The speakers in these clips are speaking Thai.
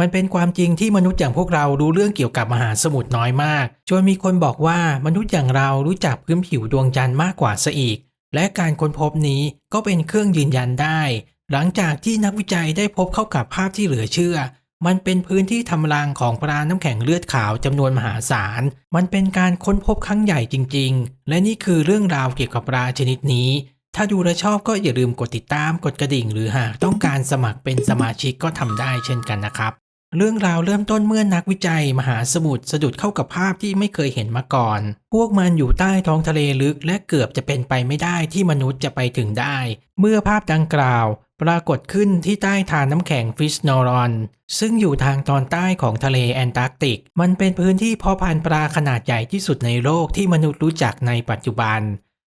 มันเป็นความจริงที่มนุษย์อย่างพวกเรารู้เรื่องเกี่ยวกับมหาสมุทรน้อยมาก จนมีคนบอกว่ามนุษย์อย่างเรารู้จักพื้นผิวดวงจันทร์มากกว่าซะอีก และการค้นพบนี้ก็เป็นเครื่องยืนยันได้ หลังจากที่นักวิจัยได้พบเข้ากับภาพที่เหลือเชื่อ มันเป็นพื้นที่ทำรังของปลาน้ำแข็งเลือดขาวจำนวนมหาศาล มันเป็นการค้นพบครั้งใหญ่จริง ๆ และนี่คือเรื่องราวเกี่ยวกับปลาชนิดนี้ถ้าดูและชอบก็อย่าลืมกดติดตาม กดกระดิ่ง หรือหากต้องการสมัครเป็นสมาชิกก็ทำได้เช่นกันนะครับ เรื่องราวเริ่มต้นเมื่อนักวิจัยมหาสมุทรสะดุดเข้ากับภาพที่ไม่เคยเห็นมาก่อน พวกมันอยู่ใต้ท้องทะเลลึกและเกือบจะเป็นไปไม่ได้ที่มนุษย์จะไปถึงได้ เมื่อภาพดังกล่าว ปรากฏขึ้นที่ใต้ทานน้ำแข็งฟิชนอรอน ซึ่งอยู่ทางตอนใต้ของทะเลแอนตาร์กติก มันเป็นพื้นที่เพาะพันธุ์ปลาขนาดใหญ่ที่สุดในโลกที่มนุษย์รู้จักในปัจจุบัน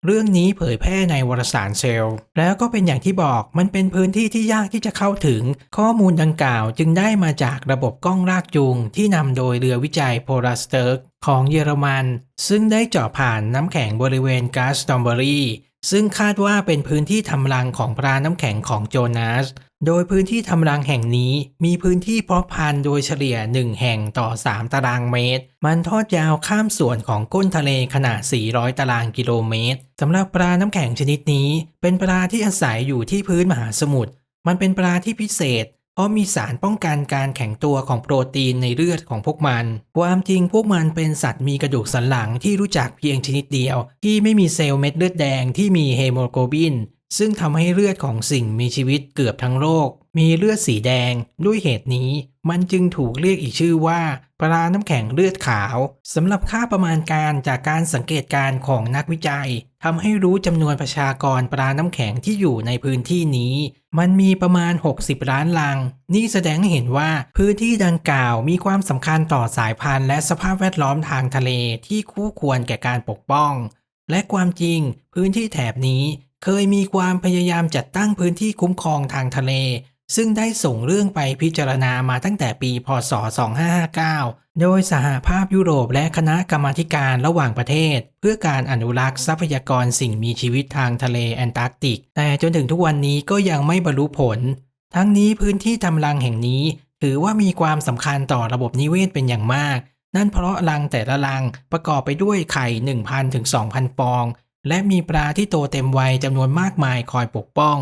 เรื่องนี้เผยแพร่ในวารสารเซลล์ แล้วก็เป็นอย่างที่บอกมันเป็นพื้นที่ที่ยากที่จะเข้าถึง ข้อมูลดังกล่าวจึงได้มาจากระบบกล้องลากจูงที่นำโดยเรือวิจัยโพลาสเติร์กของเยอรมัน ซึ่งได้เจาะผ่านน้ำแข็งบริเวณกาสตอมเบอรี ซึ่งคาดว่าเป็นพื้นที่ทำรังของปลาน้ำแข็งของโจนาส โดยพื้นที่ทำรังแห่งนี้มีพื้นที่เพาะพันธุ์โดยเฉลี่ย 1 แห่งต่อ 3 ตารางเมตร มันทอดยาวข้ามส่วนของก้นทะเลขนาด 400 ตารางกิโลเมตรสำหรับปลาน้ำแข็งชนิดนี้ เป็นปลาที่อาศัยอยู่ที่พื้นมหาสมุทร มันเป็นปลาที่พิเศษ เพราะมีสารป้องกันการแข็งตัวของโปรตีนในเลือดของพวกมัน ความจริงพวกมันเป็นสัตว์มีกระดูกสันหลังที่รู้จักเพียงชนิดเดียว ที่ไม่มีเซลล์เม็ดเลือดแดงที่มีเฮโมโกลบิน ซึ่งทำให้เลือดของสิ่งมีชีวิตเกือบทั้งโลก มีเลือดสีแดง ด้วยเหตุนี้ มันจึงถูกเรียกอีกชื่อว่าปลาน้ำแข็งเลือดขาวสำหรับค่าประมาณการจากการสังเกตการณ์ของนักวิจัยทำให้รู้จำนวนประชากรปลาน้ำแข็งที่อยู่ในพื้นที่นี้ มันมีประมาณ 60 ล้านลัง นี่แสดงให้เห็นว่าพื้นที่ดังกล่าวมีความสำคัญต่อสายพันธุ์และสภาพแวดล้อมทางทะเลที่คู่ควรแก่การปกป้อง และความจริงพื้นที่แถบนี้ เคยมีความพยายามจัดตั้งพื้นที่คุ้มครองทางทะเล ซึ่งได้ส่งเรื่องไปพิจารณามาตั้งแต่ปี พศ 2559 โดยสหภาพยุโรปและคณะกรรมาการระหว่างประเทศ เพื่อการอนุรักษ์ทรัพยากรสิ่งมีชีวิตทางทะเลแอนตาร์กติก แต่จนถึงทุกวันนี้ก็ยังไม่บรรลุผล ทั้งนี้พื้นที่ทำรังแห่งนี้ถือว่ามีความสำคัญต่อระบบนิเวศเป็นอย่างมาก นั่นเพราะรังแต่ละรังประกอบไปด้วยไข่ 1,000ถึง2,000 ฟอง และมีปลาที่โตเต็มวัยจำนวนมากมายคอยปกป้อง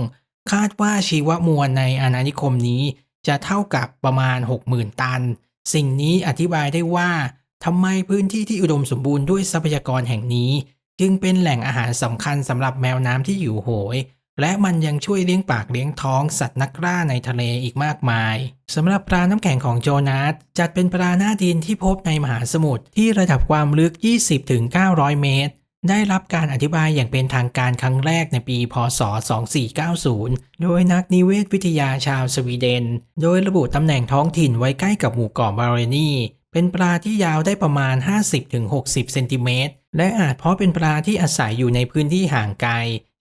คาดว่าชีวมวลในอาณานิคมนี้จะเท่ากับประมาณ 60,000 ตัน สิ่งนี้อธิบายได้ว่าทำไมพื้นที่ที่อุดมสมบูรณ์ด้วยทรัพยากรแห่งนี้ จึงเป็นแหล่งอาหารสำคัญสำหรับแมวน้ำที่อยู่โหย และมันยังช่วยเลี้ยงปากเลี้ยงท้องสัตว์นักล่าในทะเลอีกมากมายสำหรับปลาน้ำแข็งของโจนาสจัดเป็นปลาหน้าดินที่พบในมหาสมุทรที่ระดับความลึก 20-900 เมตร ได้รับการอธิบายอย่างเป็นทางการครั้งแรกในปี พศ 2490 โดยนักนิเวศวิทยาชาวสวีเดน โดยระบุตำแหน่งท้องถิ่นไว้ใกล้กับหมู่เกาะบาเรนีเป็นปลาที่ยาวได้ประมาณ 50-60 เซนติเมตร และอาจเพราะเป็นปลาที่อาศัยอยู่ในพื้นที่ห่างไกล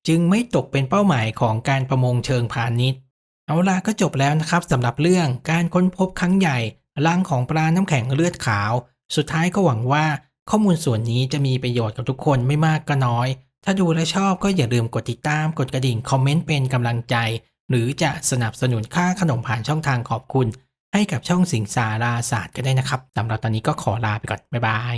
จึงไม่ตกเป็นเป้าหมายของการประมงเชิงพาณิชย์ เอาล่ะก็จบแล้วนะครับสำหรับเรื่องการค้นพบครั้งใหญ่รังของปลาน้ำแข็งเลือดขาว สุดท้ายก็หวังว่า ข้อมูลส่วนนี้จะมีประโยชน์กับทุกคนไม่มากก็น้อย ถ้าดูและชอบก็อย่าลืมกดติดตาม กดกระดิ่ง คอมเมนต์เป็นกำลังใจ หรือจะสนับสนุนค่าขนมผ่านช่องทางขอบคุณ ให้กับช่องสิงสาราศาสตร์ก็ได้นะครับสำหรับตอนนี้ก็ขอลาไปก่อน บ๊ายบาย